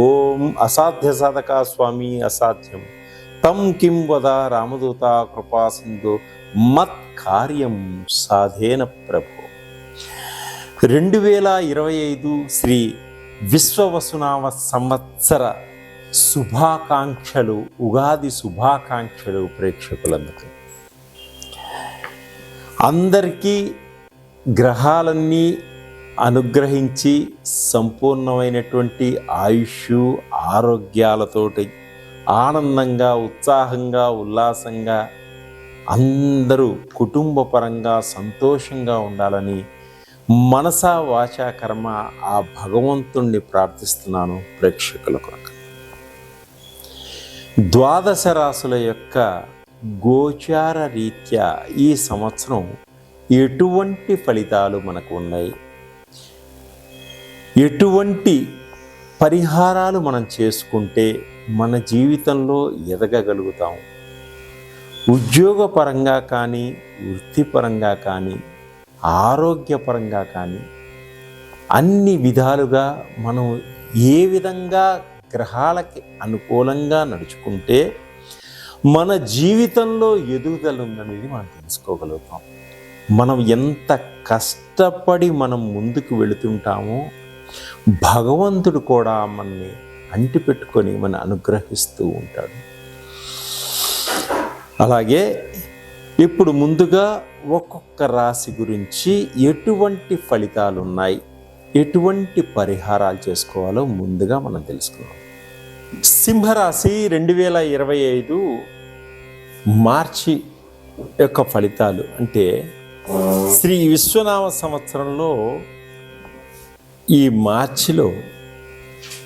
ఓం అసాధ్య సాధక స్వామి అసాధ్యం. తం కిం వద రామదూత కృపా సింధు మత్ కార్యం సాధేన ప్రభు. రెండు వేల ఇరవై ఐదు శ్రీ విశ్వవసునామ సంవత్సర శుభాకాంక్షలు ఉగాది శుభాకాంక్షలు ప్రేక్షకులందుకు అందరికీ గ్రహాలన్నీ అనుగ్రహించి సంపూర్ణమైనటువంటి ఆయుష్ ఆరోగ్యాలతోటి ఆనందంగా ఉత్సాహంగా ఉల్లాసంగా అందరూ కుటుంబపరంగా సంతోషంగా ఉండాలని మనసా వాచా కర్మ ఆ భగవంతుణ్ణి ప్రార్థిస్తున్నాను ప్రేక్షకుల కొరకు. ద్వాదశ రాసుల యొక్క గోచార రీత్యా ఈ సంవత్సరం ఎటువంటి ఫలితాలు మనకు ఉన్నాయి? ఎటువంటి పరిహారాలు మనం చేసుకుంటే మన జీవితంలో ఎదగగలుగుతాం? ఉద్యోగపరంగా కానీ వృత్తిపరంగా కానీ ఆరోగ్యపరంగా కానీ అన్ని విధాలుగా మనం ఏ విధంగా గ్రహాలకి అనుకూలంగా నడుచుకుంటే మన జీవితంలో ఎదుగుదల ఉందనేది మనం తెలుసుకోగలుగుతాం. మనం ఎంత కష్టపడి మనం ముందుకు వెళుతుంటామో భగవంతుడు కూడా మనల్ని అంటిపెట్టుకొని మన అనుగ్రహిస్తూ ఉంటాడు. అలాగే ఇప్పుడు ముందుగా ఒక్కొక్క రాశి గురించి ఎటువంటి ఫలితాలు ఉన్నాయి? ఎటువంటి పరిహారాలు చేసుకోవాలో ముందుగా మనం తెలుసుకుందాం. సింహరాశి రెండు వేల ఇరవై ఐదు మార్చి యొక్క ఫలితాలు అంటే శ్రీ విశ్వనామ సంవత్సరంలో ఈ మార్చిలో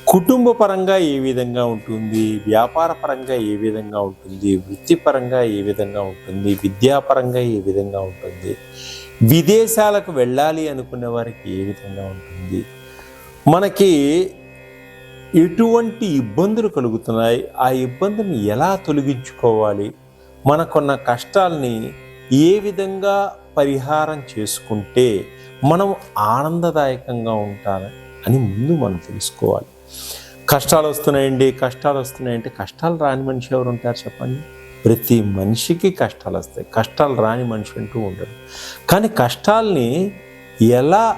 కుటుంబ పరంగా ఏ విధంగా ఉంటుంది? వ్యాపార పరంగా ఏ విధంగా ఉంటుంది? వృత్తిపరంగా ఏ విధంగా ఉంటుంది? విద్యాపరంగా ఏ విధంగా ఉంటుంది? విదేశాలకు వెళ్ళాలి అనుకునే వారికి ఏ విధంగా ఉంటుంది? మనకి ఎటువంటి ఇబ్బందులు కలుగుతున్నాయి? ఆ ఇబ్బందిని ఎలా తొలగించుకోవాలి? మనకున్న కష్టాల్ని ఏ విధంగా పరిహారం చేసుకుంటే మనం ఆనందదాయకంగా ఉంటారు అని ముందు మనం తెలుసుకోవాలి. కష్టాలు వస్తున్నాయండి కష్టాలు వస్తున్నాయంటే కష్టాలు రాని మనిషి ఎవరు ఉంటారు చెప్పండి? ప్రతి మనిషికి కష్టాలు వస్తాయి. కష్టాలు రాని మనిషి అంటూ ఉండడు కానీ కష్టాల్ని ఎలా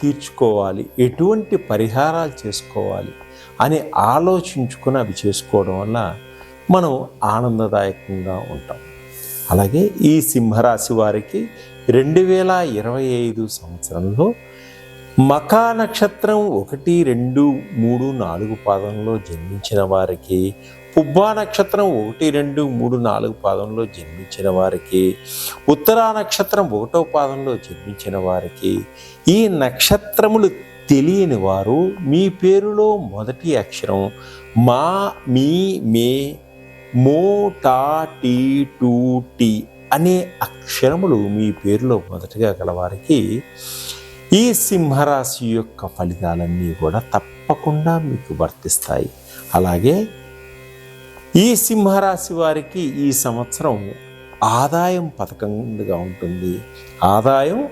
తీర్చుకోవాలి? ఎటువంటి పరిహారాలు చేసుకోవాలి? అని ఆలోచించుకుని అవి చేసుకోవడం వల్ల మనం ఆనందదాయకంగా ఉంటాం. అలాగే ఈ సింహరాశి వారికి రెండు వేల ఇరవై ఐదు సంవత్సరంలో మకా నక్షత్రం ఒకటి రెండు మూడు నాలుగు పాదంలో జన్మించిన వారికి పుబ్బా నక్షత్రం ఒకటి రెండు మూడు నాలుగు పాదంలో జన్మించిన వారికి ఉత్తరా నక్షత్రం ఒకటో పాదంలో జన్మించిన వారికి ఈ నక్షత్రములు తెలియని వారు మీ పేరులో మొదటి అక్షరం మా మీ మే మో టా టీ టూ టీ అనే క్షణములు మీ పేరులో మొదటగా గలవారికి ఈ సింహరాశి యొక్క ఫలితాలన్నీ కూడా తప్పకుండా మీకు వర్తిస్తాయి. అలాగే ఈ సింహరాశి వారికి ఈ సంవత్సరం ఆదాయం పదకొండుగా ఉంటుంది. ఆదాయం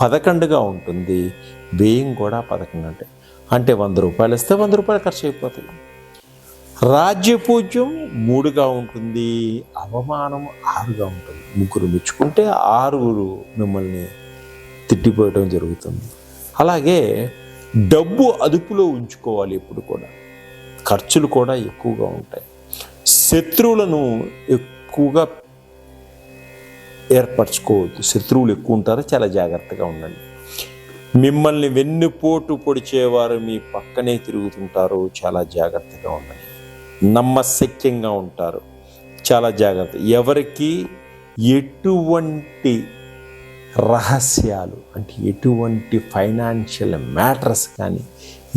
పదకొండుగా ఉంటుంది. వ్యయం కూడా పదకొండు అంటే అంటే వంద రూపాయలు ఇస్తే వంద రూపాయలు ఖర్చు అయిపోతాయి. రాజ్యపూజ్యం మూడుగా ఉంటుంది అవమానం ఆరుగా ఉంటుంది. ముగ్గురు మెచ్చుకుంటే ఆరుగురు మిమ్మల్ని తిట్టిపోయడం జరుగుతుంది. అలాగే డబ్బు అదుపులో ఉంచుకోవాలి ఎప్పుడు కూడా. ఖర్చులు కూడా ఎక్కువగా ఉంటాయి. శత్రువులను ఎక్కువగా ఏర్పరచుకోవద్దు. శత్రువులు ఎక్కువ ఉంటారో చాలా జాగ్రత్తగా ఉండండి. మిమ్మల్ని వెన్నుపోటు పొడిచేవారు మీ పక్కనే తిరుగుతుంటారు చాలా జాగ్రత్తగా ఉండండి. నమ్మశక్యంగా ఉంటారు. చాలా జాగ్రత్త. ఎవరికి ఎటువంటి రహస్యాలు అంటే ఎటువంటి ఫైనాన్షియల్ మ్యాటర్స్ కానీ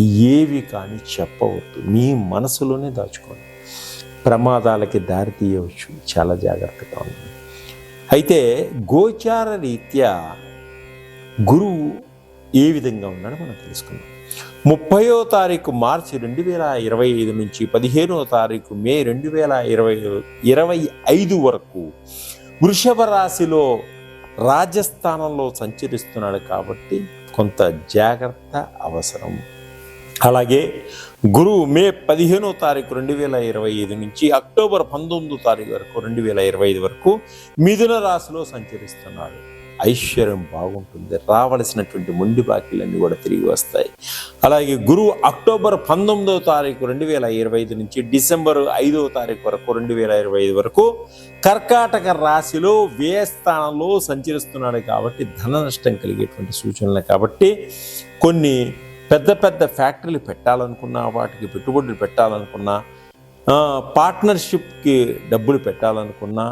ఏవి కానీ చెప్పవద్దు. మీ మనసులోనే దాచుకోండి. ప్రమాదాలకి దారి తీయవచ్చు. చాలా జాగ్రత్తగా ఉంది అయితే గోచార రీత్యా గురువు ఏ విధంగా ఉన్నాడో మనం తెలుసుకుందాం. ముప్పయో తారీఖు మార్చి రెండు వేల ఇరవై ఐదు నుంచి పదిహేనో తారీఖు మే రెండు వేల ఇరవై ఇరవై ఐదు వరకు వృషభ రాశిలో రాజస్థానంలో సంచరిస్తున్నాడు కాబట్టి కొంత జాగ్రత్త అవసరం. అలాగే గురువు మే పదిహేనో తారీఖు రెండు వేల ఇరవై ఐదు నుంచి అక్టోబర్ పంతొమ్మిదో తారీఖు వరకు రెండు వేల ఇరవై ఐదు వరకు మిథున రాశిలో సంచరిస్తున్నాడు. ఐశ్వర్యం బాగుంటుంది. రావలసినటువంటి మొండి బాకీలన్నీ కూడా తిరిగి వస్తాయి. అలాగే గురువు అక్టోబర్ పంతొమ్మిదవ తారీఖు రెండు వేల ఇరవై ఐదు నుంచి డిసెంబర్ ఐదవ తారీఖు వరకు రెండు వేల ఇరవై ఐదు వరకు కర్కాటక రాశిలో వ్యయ స్థానంలో సంచరిస్తున్నాడు కాబట్టి ధన నష్టం కలిగేటువంటి సూచనలు కాబట్టి కొన్ని పెద్ద పెద్ద ఫ్యాక్టరీలు పెట్టాలనుకున్నా వాటికి పెట్టుబడులు పెట్టాలనుకున్నా పార్ట్నర్షిప్కి డబ్బులు పెట్టాలనుకున్నా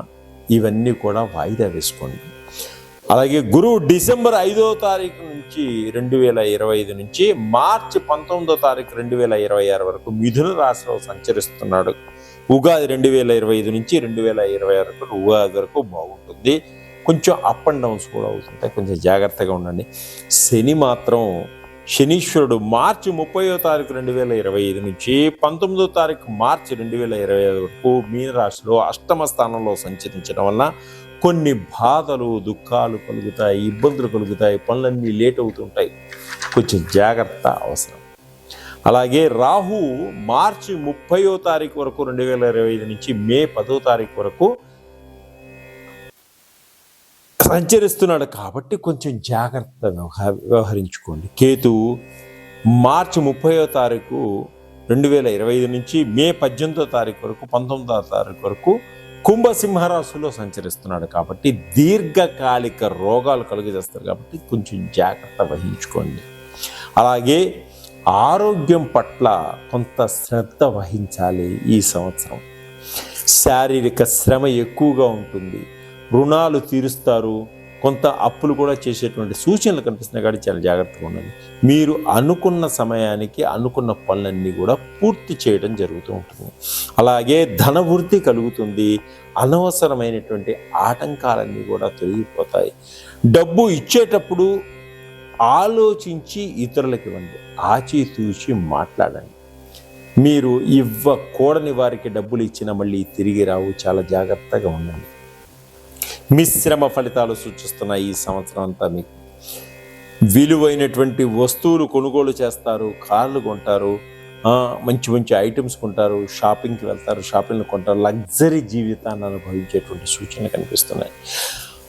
ఇవన్నీ కూడా వాయిదా వేసుకోండి. అలాగే గురువు డిసెంబర్ ఐదో తారీఖు నుంచి రెండు వేల ఇరవై ఐదు నుంచి మార్చి పంతొమ్మిదో తారీఖు రెండు వేల ఇరవై ఆరు వరకు మిథున రాశిలో సంచరిస్తున్నాడు. ఉగాది రెండు వేల ఇరవై ఐదు నుంచి రెండు వేల ఇరవై ఆరు వరకు ఉగాది వరకు బాగుంటుంది. కొంచెం అప్ అండ్ డౌన్స్ కూడా అవుతుంటాయి. కొంచెం జాగ్రత్తగా ఉండండి. శని మాత్రం శనీశ్వరుడు మార్చి ముప్పయో తారీఖు రెండు వేల ఇరవై ఐదు నుంచి పంతొమ్మిదో తారీఖు మార్చి రెండు వేల ఇరవై ఐదు వరకు మీనరాశిలో అష్టమ స్థానంలో సంచరించడం వలన కొన్ని బాధలు దుఃఖాలు కలుగుతాయి ఇబ్బందులు కలుగుతాయి పనులన్నీ లేట్ అవుతుంటాయి. కొంచెం జాగ్రత్త అవసరం. అలాగే రాహు మార్చి ముప్పయో తారీఖు వరకు రెండు వేల ఇరవై ఐదు నుంచి మే పదో తారీఖు వరకు సంచరిస్తున్నాడు. కాబట్టి కొంచెం జాగ్రత్త వ్యవహరించుకోండి. కేతు మార్చి ముప్పయో తారీఖు రెండు వేల ఇరవై ఐదు నుంచి మే పద్దెనిమిదో తారీఖు వరకు పంతొమ్మిదో తారీఖు వరకు కుంభసింహరాశిలో సంచరిస్తున్నాడు కాబట్టి దీర్ఘకాలిక రోగాలు కలుగజేస్తారు కాబట్టి కొంచెం జాగ్రత్త వహించుకోండి. అలాగే ఆరోగ్యం పట్ల కొంత శ్రద్ధ వహించాలి ఈ సంవత్సరం. శారీరక శ్రమ ఎక్కువగా ఉంటుంది. రుణాలు తీరుస్తారు. కొంత అప్పులు కూడా చేసేటువంటి సూచనలు కనిపిస్తున్నాయి కాబట్టి చాలా జాగ్రత్తగా ఉండండి. మీరు అనుకున్న సమయానికి అనుకున్న పనులన్నీ కూడా పూర్తి చేయడం జరుగుతూ ఉంటుంది. అలాగే ధనవృద్ధి కలుగుతుంది. అనవసరమైనటువంటి ఆటంకాలన్నీ కూడా తొలగిపోతాయి. డబ్బు ఇచ్చేటప్పుడు ఆలోచించి ఇతరులకు ఇవ్వండి. ఆచితూచి మాట్లాడండి. మీరు ఇవ్వకూడని వారికి డబ్బులు ఇచ్చిన మళ్ళీ తిరిగి రావు. చాలా జాగ్రత్తగా ఉండండి. మిశ్రమ ఫలితాలు సూచిస్తున్నాయి ఈ సంవత్సరం అంతా మీకు. విలువైనటువంటి వస్తువులు కొనుగోలు చేస్తారు కార్లు కొంటారు మంచి మంచి ఐటమ్స్ కొంటారు షాపింగ్కి వెళ్తారు షాపింగ్లు కొంటారు లగ్జరీ జీవితాన్ని అనుభవించేటువంటి సూచనలు కనిపిస్తున్నాయి.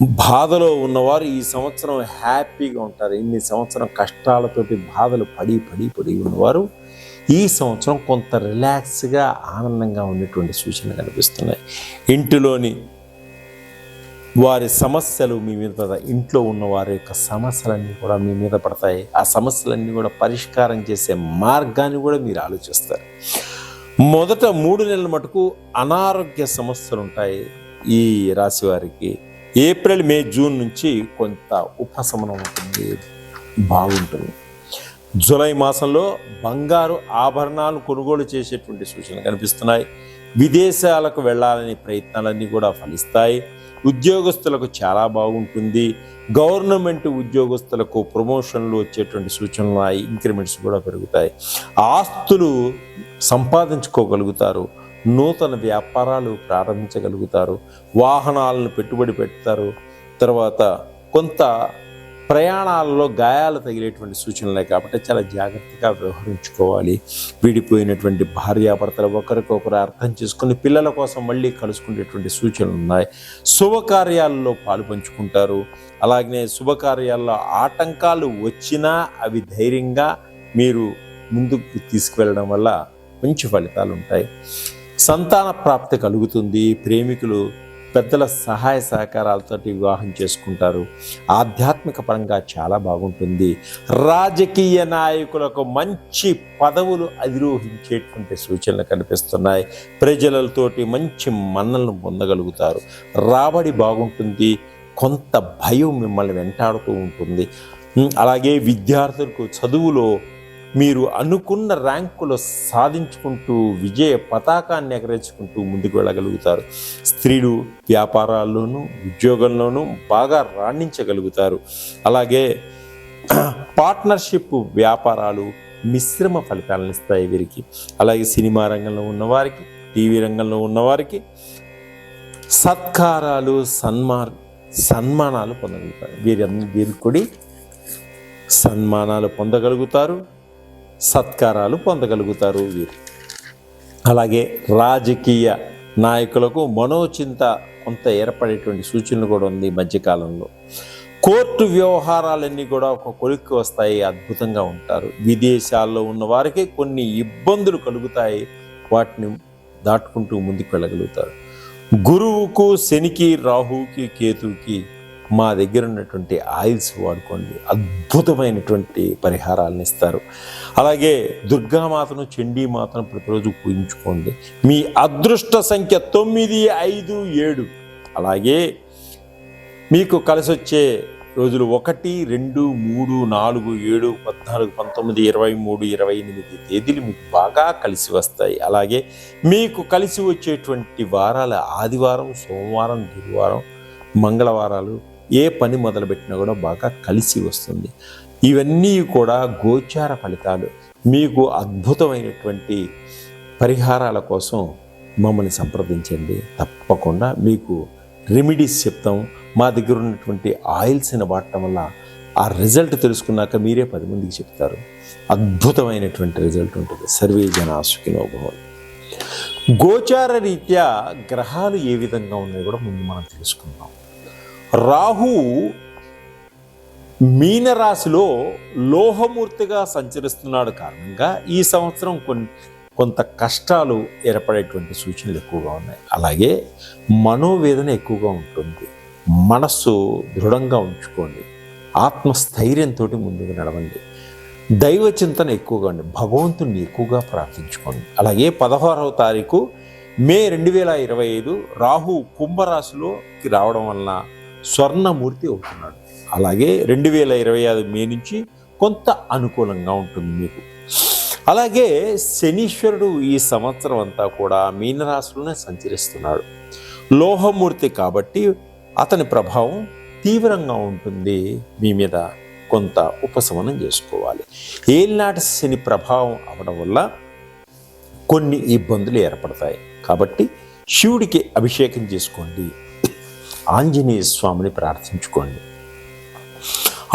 బాధలో ఉన్నవారు ఈ సంవత్సరం హ్యాపీగా ఉంటారు. ఇన్ని సంవత్సరం కష్టాలతోటి బాధలు పడి పడి పడి ఉన్నవారు ఈ సంవత్సరం కొంత రిలాక్స్గా ఆనందంగా ఉండేటువంటి సూచనలు కనిపిస్తున్నాయి. ఇంటిలోని వారి సమస్యలు మీ మీద పడతాయి ఇంట్లో ఉన్న వారి యొక్క సమస్యలన్నీ కూడా మీ మీద పడతాయి. ఆ సమస్యలన్నీ కూడా పరిష్కారం చేసే మార్గాన్ని కూడా మీరు ఆలోచిస్తారు. మొదట మూడు నెలల మటుకు అనారోగ్య సమస్యలు ఉంటాయి ఈ రాశి వారికి. ఏప్రిల్ మే జూన్ నుంచి కొంత ఉపశమనం ఉంటుంది బాగుంటుంది. జూలై మాసంలో బంగారు ఆభరణాలు కొనుగోలు చేసేటువంటి సూచనలు కనిపిస్తున్నాయి. విదేశాలకు వెళ్ళాలనే ప్రయత్నాలన్నీ కూడా ఫలిస్తాయి. ఉద్యోగస్తులకు చాలా బాగుంటుంది. గవర్నమెంట్ ఉద్యోగస్తులకు ప్రమోషన్లు వచ్చేటువంటి సూచనలు ఇంక్రిమెంట్స్ కూడా పెరుగుతాయి. ఆస్తులు సంపాదించుకోగలుగుతారు. నూతన వ్యాపారాలు ప్రారంభించగలుగుతారు. వాహనాలను పెట్టుబడి పెడతారు. తర్వాత కొంత ప్రయాణాలలో గాయాలు తగిలేటువంటి సూచనలే కాబట్టి చాలా జాగ్రత్తగా వ్యవహరించుకోవాలి. విడిపోయినటువంటి భార్యాభర్తలు ఒకరికొకరు అర్థం చేసుకుని పిల్లల కోసం మళ్ళీ కలుసుకునేటువంటి సూచనలు ఉన్నాయి. శుభకార్యాలలో పాలు పంచుకుంటారు. అలాగనే శుభకార్యాల్లో ఆటంకాలు వచ్చినా అవి ధైర్యంగా మీరు ముందుకు తీసుకువెళ్ళడం వల్ల మంచి ఫలితాలు ఉంటాయి. సంతాన ప్రాప్తి కలుగుతుంది. ప్రేమికులు పెద్దల సహాయ సహకారాలతో వివాహం చేసుకుంటారు. ఆధ్యాత్మిక పరంగా చాలా బాగుంటుంది. రాజకీయ నాయకులకు మంచి పదవులు అధిరోహించేటువంటి సూచనలు కనిపిస్తున్నాయి. ప్రజలతోటి మంచి మన్నలను పొందగలుగుతారు. రాబడి బాగుంటుంది. కొంత భయం మిమ్మల్ని వెంటాడుతూ ఉంటుంది. అలాగే విద్యార్థులకు చదువులో మీరు అనుకున్న ర్యాంకులు సాధించుకుంటూ విజయ పతాకాన్ని ఎగరేసుకుంటూ ముందుకు వెళ్ళగలుగుతారు. స్త్రీలు వ్యాపారాల్లోనూ ఉద్యోగంలోనూ బాగా రాణించగలుగుతారు. అలాగే పార్ట్నర్షిప్ వ్యాపారాలు మిశ్రమ ఫలితాలను ఇస్తాయి వీరికి. అలాగే సినిమా రంగంలో ఉన్నవారికి టీవీ రంగంలో ఉన్నవారికి సత్కారాలు సన్మార్ సన్మానాలు పొందగలుగుతారు. వీరి వీరికి కూడా సన్మానాలు పొందగలుగుతారు. సత్కారాలు పొందగలుగుతారు వీరు. అలాగే రాజకీయ నాయకులకు మనోచింత కొంత ఏర్పడేటువంటి సూచనలు కూడా ఉంది ఈ మధ్యకాలంలో కోర్టు వ్యవహారాలన్నీ కూడా ఒక కొలిక్కి వస్తాయి అద్భుతంగా ఉంటారు. విదేశాల్లో ఉన్న వారికి కొన్ని ఇబ్బందులు కలుగుతాయి వాటిని దాటుకుంటూ ముందుకు వెళ్ళగలుగుతారు. గురువుకు శనికి రాహుకి కేతువుకి మా దగ్గర ఉన్నటువంటి ఆయిల్స్ వాడుకోండి. అద్భుతమైనటువంటి పరిహారాలను ఇస్తారు. అలాగే దుర్గామాతను చండీమాతను ప్రతిరోజు పూజించుకోండి. మీ అదృష్ట సంఖ్య తొమ్మిది ఐదు ఏడు. అలాగే మీకు కలిసి వచ్చే రోజులు ఒకటి రెండు మూడు నాలుగు ఏడు పద్నాలుగు పంతొమ్మిది ఇరవై మూడు ఇరవై ఎనిమిది తేదీలు మీకు బాగా కలిసి వస్తాయి. అలాగే మీకు కలిసి వచ్చేటువంటి వారాల ఆదివారం సోమవారం గురువారం మంగళవారాలు ఏ పని మొదలుపెట్టినా కూడా బాగా కలిసి వస్తుంది. ఇవన్నీ కూడా గోచార ఫలితాలు. మీకు అద్భుతమైనటువంటి పరిహారాల కోసం మమ్మల్ని సంప్రదించండి. తప్పకుండా మీకు రెమెడీస్ చెప్తాం. మా దగ్గర ఉన్నటువంటి ఆయిల్స్ని వాడటం వల్ల ఆ రిజల్ట్ తెలుసుకున్నాక మీరే పది మందికి చెప్తారు. అద్భుతమైనటువంటి రిజల్ట్ ఉంటుంది. సర్వే జన గోచార రీత్యా గ్రహాలు ఏ విధంగా ఉన్నాయో కూడా ముందు మనం తెలుసుకుందాం. రాహు మీనరాశిలో లోహమూర్తిగా సంచరిస్తున్నాడు కారణంగా ఈ సంవత్సరం కొన్ని కొంత కష్టాలు ఏర్పడేటువంటి సూచనలు ఎక్కువగా ఉన్నాయి. అలాగే మనోవేదన ఎక్కువగా ఉంటుంది. మనస్సు దృఢంగా ఉంచుకోండి. ఆత్మస్థైర్యంతో ముందుకు నడవండి. దైవ చింతన ఎక్కువగా ఉండి భగవంతుని ఎక్కువగా ప్రార్థించుకోండి. అలాగే పదహారవ తారీఖు మే రెండు వేల ఇరవై ఐదు రాహు కుంభరాశిలోకి రావడం వలన స్వర్ణమూర్తి అవుతున్నాడు. అలాగే రెండు వేల ఇరవై ఐదు మే నుంచి కొంత అనుకూలంగా ఉంటుంది మీకు. అలాగే శనీశ్వరుడు ఈ సంవత్సరం అంతా కూడా మీనరాశిలోనే సంచరిస్తున్నాడు. లోహమూర్తి కాబట్టి అతని ప్రభావం తీవ్రంగా ఉంటుంది. మీ మీద కొంత ఉపశమనం చేసుకోవాలి. ఏలినాటి శని ప్రభావం అవడం వల్ల కొన్ని ఇబ్బందులు ఏర్పడతాయి. కాబట్టి శివుడికి అభిషేకం చేసుకోండి. ఆంజనేయ స్వామిని ప్రార్థించుకోండి.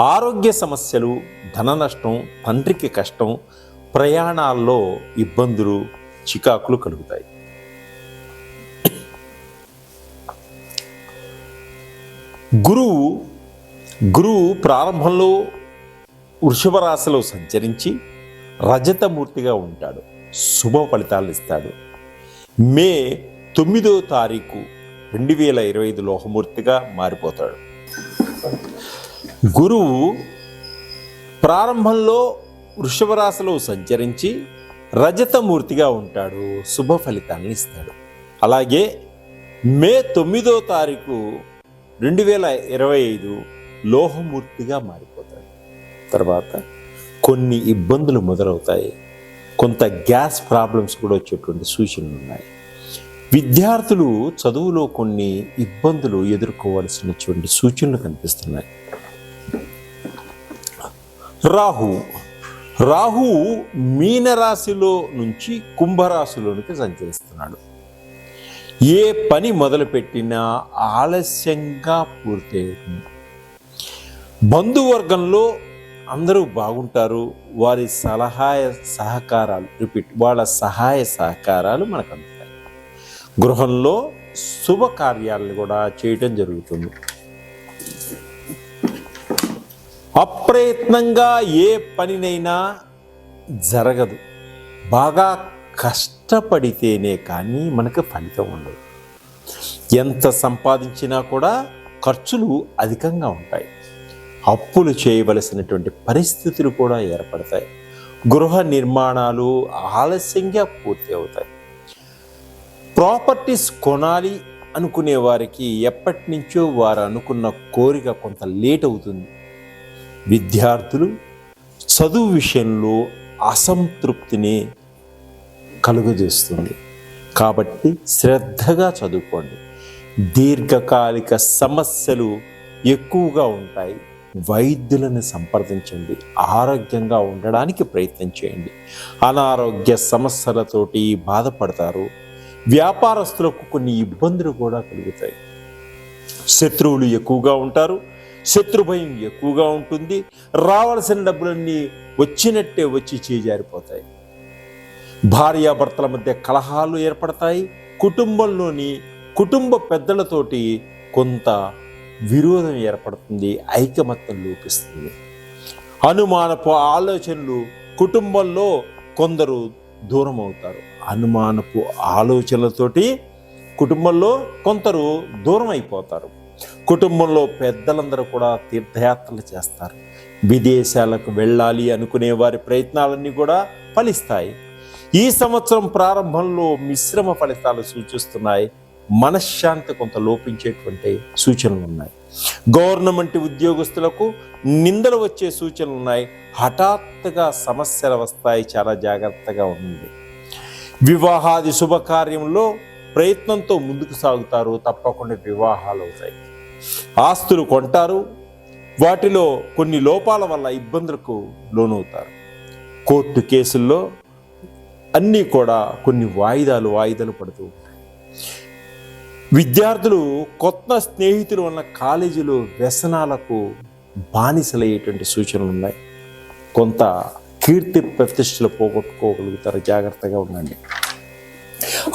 ఆరోగ్య సమస్యలు ధన నష్టం తండ్రికి కష్టం ప్రయాణాల్లో ఇబ్బందులు చికాకులు కలుగుతాయి. గురువు గురువు ప్రారంభంలో వృషభ రాశిలో సంచరించి రజతమూర్తిగా ఉంటాడు. శుభ ఫలితాలు ఇస్తాడు. మే తొమ్మిదో తారీఖు రెండు వేల ఇరవై ఐదు లోహమూర్తిగా మారిపోతాడు. గురువు ప్రారంభంలో వృషభ రాశిలో సంచరించి రజతమూర్తిగా ఉంటాడు శుభ ఫలితాలను ఇస్తాడు. అలాగే మే తొమ్మిదో తారీఖు రెండు వేల ఇరవై ఐదు లోహమూర్తిగా మారిపోతాడు. తర్వాత కొన్ని ఇబ్బందులు మొదలవుతాయి. కొంత గ్యాస్ ప్రాబ్లమ్స్ కూడా వచ్చేటువంటి సూచనలు ఉన్నాయి. విద్యార్థులు చదువులో కొన్ని ఇబ్బందులు ఎదుర్కోవాల్సినటువంటి సూచనలు కనిపిస్తున్నాయి. రాహు. రాహు మీనరాశిలో నుంచి కుంభరాశిలోనికి సంచరిస్తున్నాడు. ఏ పని మొదలుపెట్టినా ఆలస్యంగా పూర్తి బంధువర్గంలో అందరూ బాగుంటారు. వారి సలహాయ సహకారాలు రిపీట్ వాళ్ళ సహాయ సహకారాలు మనకు అందుతాయి. గృహంలో శుభకార్యాలను కూడా చేయటం జరుగుతుంది. అప్రయత్నంగా ఏ పనినైనా జరగదు. బాగా కష్టపడితేనే కానీ మనకు ఫలితం ఉండదు. ఎంత సంపాదించినా కూడా ఖర్చులు అధికంగా ఉంటాయి. అప్పులు చేయవలసినటువంటి పరిస్థితులు కూడా ఏర్పడతాయి. గృహ నిర్మాణాలు ఆలస్యంగా పూర్తి అవుతాయి. ప్రాపర్టీస్ కొనాలి అనుకునే వారికి ఎప్పటి నుంచో వారు అనుకున్న కోరిక కొంత లేట్ అవుతుంది. విద్యార్థులు చదువు విషయంలో అసంతృప్తిని కలుగజేస్తుంది. కాబట్టి శ్రద్ధగా చదువుకోండి. దీర్ఘకాలిక సమస్యలు ఎక్కువగా ఉంటాయి. వైద్యులను సంప్రదించండి. ఆరోగ్యంగా ఉండడానికి ప్రయత్నం చేయండి. అనారోగ్య సమస్యలతోటి బాధపడతారు. వ్యాపారస్తులకు కొన్ని ఇబ్బందులు కూడా కలుగుతాయి. శత్రువులు ఎక్కువగా ఉంటారు శత్రు భయం ఎక్కువగా ఉంటుంది రావాల్సిన డబ్బులన్నీ వచ్చినట్టే వచ్చి చేజారిపోతాయి. భార్యాభర్తల మధ్య కలహాలు ఏర్పడతాయి కుటుంబంలోని కుటుంబ పెద్దలతోటి కొంత విరోధం ఏర్పడుతుంది ఐకమత్యం లోపిస్తుంది. అనుమానపు ఆలోచనలు కుటుంబంలో కొందరు దూరం అవుతారు అనుమానపు ఆలోచనలతోటి కుటుంబంలో కొందరు దూరం అయిపోతారు కుటుంబంలో పెద్దలందరూ కూడా తీర్థయాత్రలు చేస్తారు. విదేశాలకు వెళ్ళాలి అనుకునే వారి ప్రయత్నాలన్నీ కూడా ఫలిస్తాయి. ఈ సంవత్సరం ప్రారంభంలో మిశ్రమ ఫలితాలు సూచిస్తున్నాయి. మనశ్శాంతి కొంత లోపించేటువంటి సూచనలు ఉన్నాయి. గవర్నమెంట్ ఉద్యోగస్తులకు నిందలు వచ్చే సూచనలు ఉన్నాయి. హఠాత్తుగా సమస్యలు వస్తాయి. చాలా జాగ్రత్తగా ఉంది వివాహాది శుభకార్యంలో ప్రయత్నంతో ముందుకు సాగుతారు. తప్పకుండా వివాహాలు అవుతాయి. ఆస్తులు కొంటారు. వాటిలో కొన్ని లోపాల వల్ల ఇబ్బందులకు లోనవుతారు. కోర్టు కేసుల్లో అన్నీ కూడా కొన్ని వాయిదాలు వాయిదాలు పడుతూ ఉంటాయి. విద్యార్థులు కొత్త స్నేహితులు ఉన్న కాలేజీలో వ్యసనాలకు బానిసలయ్యేటువంటి సూచనలు ఉన్నాయి. కొంత కీర్తి ప్రతిష్టలు పోగొట్టుకోగలుగుతారు. జాగ్రత్తగా ఉండండి.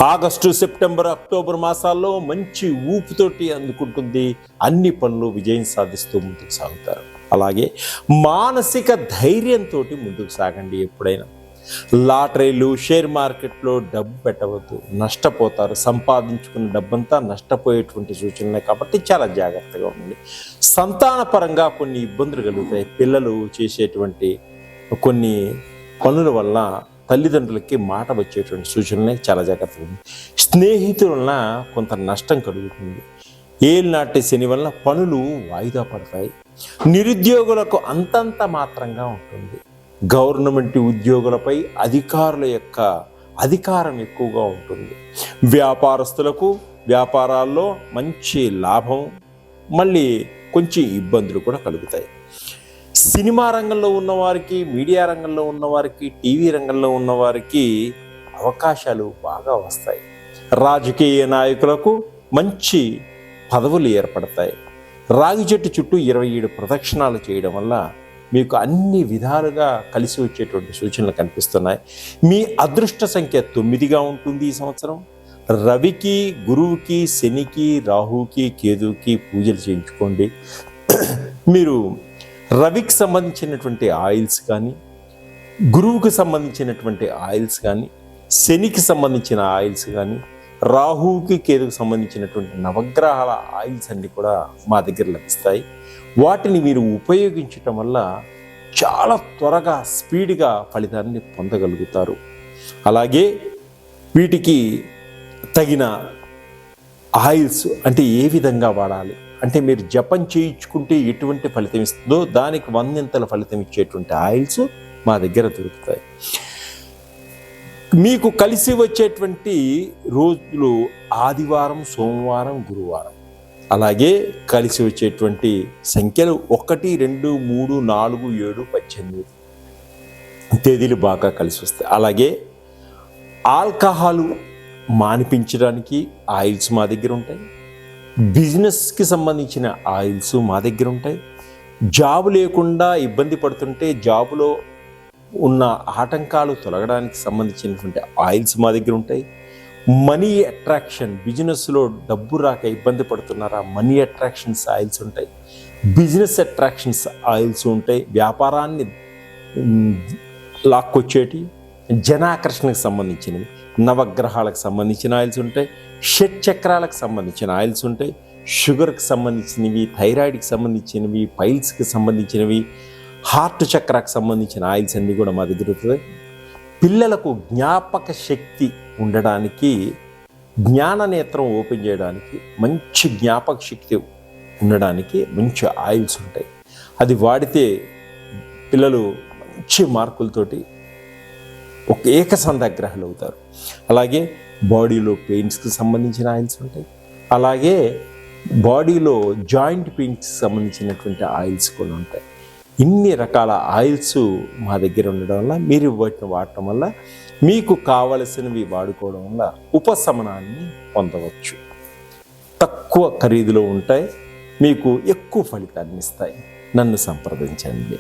ఆగస్టు సెప్టెంబర్ అక్టోబర్ మాసాల్లో మంచి ఊపుతోటి అందుకుంటుంది. అన్ని పనులు విజయం సాధిస్తూ ముందుకు సాగుతారు. అలాగే మానసిక ధైర్యంతో ముందుకు సాగండి ఎప్పుడైనా. లాటరీలు షేర్ మార్కెట్లో డబ్బు పెట్టవద్దు. నష్టపోతారు. సంపాదించుకున్న డబ్బంతా నష్టపోయేటువంటి సూచనలే కాబట్టి చాలా జాగ్రత్తగా ఉండండి. సంతానపరంగా కొన్ని ఇబ్బందులు కలుగుతాయి. పిల్లలు చేసేటువంటి కొన్ని పనుల వల్ల తల్లిదండ్రులకి మాట వచ్చేటువంటి సూచనలే చాలా జాగ్రత్తగా ఉంది. స్నేహితుల వలన కొంత నష్టం కలుగుతుంది. ఏలినాటి శని వలన పనులు వాయిదా పడతాయి. నిరుద్యోగులకు అంతంత మాత్రంగా ఉంటుంది. గవర్నమెంట్ ఉద్యోగులపై అధికారుల యొక్క అధికారం ఎక్కువగా ఉంటుంది. వ్యాపారస్తులకు వ్యాపారాల్లో మంచి లాభం మళ్ళీ కొంచెం ఇబ్బందులు కూడా కలుగుతాయి. సినిమా రంగంలో ఉన్నవారికి మీడియా రంగంలో ఉన్నవారికి టీవీ రంగంలో ఉన్నవారికి అవకాశాలు బాగా వస్తాయి. రాజకీయ నాయకులకు మంచి పదవులు ఏర్పడతాయి. రాగి చెట్టు చుట్టూ ఇరవై ఏడు ప్రదక్షిణాలు చేయడం వల్ల మీకు అన్ని విధాలుగా కలిసి వచ్చేటువంటి సూచనలు కనిపిస్తున్నాయి. మీ అదృష్ట సంఖ్య తొమ్మిదిగా ఉంటుంది ఈ సంవత్సరం. రవికి గురువుకి శనికి రాహుకి కేతువుకి పూజలు చేయించుకోండి. మీరు రవికి సంబంధించినటువంటి ఆయిల్స్ కానీ గురువుకి సంబంధించినటువంటి ఆయిల్స్ కానీ శనికి సంబంధించిన ఆయిల్స్ కానీ రాహుకి కేతుకు సంబంధించినటువంటి నవగ్రహాల ఆయిల్స్ అన్నీ కూడా మా దగ్గర లభిస్తాయి. వాటిని మీరు ఉపయోగించటం వల్ల చాలా త్వరగా స్పీడ్గా ఫలితాన్ని పొందగలుగుతారు. అలాగే వీటికి తగిన ఆయిల్స్ అంటే ఏ విధంగా వాడాలి? అంటే మీరు జపం చేయించుకుంటే ఎటువంటి ఫలితం ఇస్తుందో దానికి వందింతల ఫలితం ఇచ్చేటువంటి ఆయిల్స్ మా దగ్గర దొరుకుతాయి. మీకు కలిసి వచ్చేటువంటి రోజులు ఆదివారం సోమవారం గురువారం. అలాగే కలిసి వచ్చేటువంటి సంఖ్యలు ఒకటి రెండు మూడు నాలుగు ఏడు పద్దెనిమిది తేదీలు బాగా కలిసి వస్తాయి. అలాగే ఆల్కహాలు మానిపించడానికి ఆయిల్స్ మా దగ్గర ఉంటాయి. బిజినెస్కి సంబంధించిన ఆయిల్స్ మా దగ్గర ఉంటాయి. జాబ్ లేకుండా ఇబ్బంది పడుతుంటే జాబులో ఉన్న ఆటంకాలు తొలగడానికి సంబంధించినటువంటి ఆయిల్స్ మా దగ్గర ఉంటాయి. మనీ అట్రాక్షన్ బిజినెస్లో డబ్బు రాక ఇబ్బంది పడుతున్నారా? మనీ అట్రాక్షన్స్ ఆయిల్స్ ఉంటాయి. బిజినెస్ అట్రాక్షన్స్ ఆయిల్స్ ఉంటాయి. వ్యాపారాన్ని లాక్కొచ్చేటి జనాకర్షణకు సంబంధించినవి నవగ్రహాలకు సంబంధించిన ఆయిల్స్ ఉంటాయి. షట్ చక్రాలకు సంబంధించిన ఆయిల్స్ ఉంటాయి. షుగర్కి సంబంధించినవి థైరాయిడ్కి సంబంధించినవి పైల్స్కి సంబంధించినవి హార్ట్ చక్రాకు సంబంధించిన ఆయిల్స్ అన్నీ కూడా మా దగ్గర దొరుకుతాయి. పిల్లలకు జ్ఞాపక శక్తి ఉండడానికి జ్ఞాన నేత్రం ఓపెన్ చేయడానికి మంచి జ్ఞాపక శక్తి ఉండడానికి మంచి ఆయిల్స్ ఉంటాయి. అది వాడితే పిల్లలు మంచి మార్కులతోటి ఒక ఏకసంధగ్రహులు అవుతారు అలాగే బాడీలో పెయిన్స్కి సంబంధించిన ఆయిల్స్ ఉంటాయి. అలాగే బాడీలో జాయింట్ పెయిన్స్కి సంబంధించినటువంటి ఆయిల్స్ కూడా ఉంటాయి. ఇన్ని రకాల ఆయిల్స్ మా దగ్గర ఉండడం వల్ల మీరు వాటిని వాడటం వల్ల మీకు కావలసినవి వాడుకోవడం వల్ల ఉపశమనాన్ని పొందవచ్చు. తక్కువ ఖరీదులో ఉంటాయి. మీకు ఎక్కువ ఫలితాన్ని ఇస్తాయి. నన్ను సంప్రదించండి.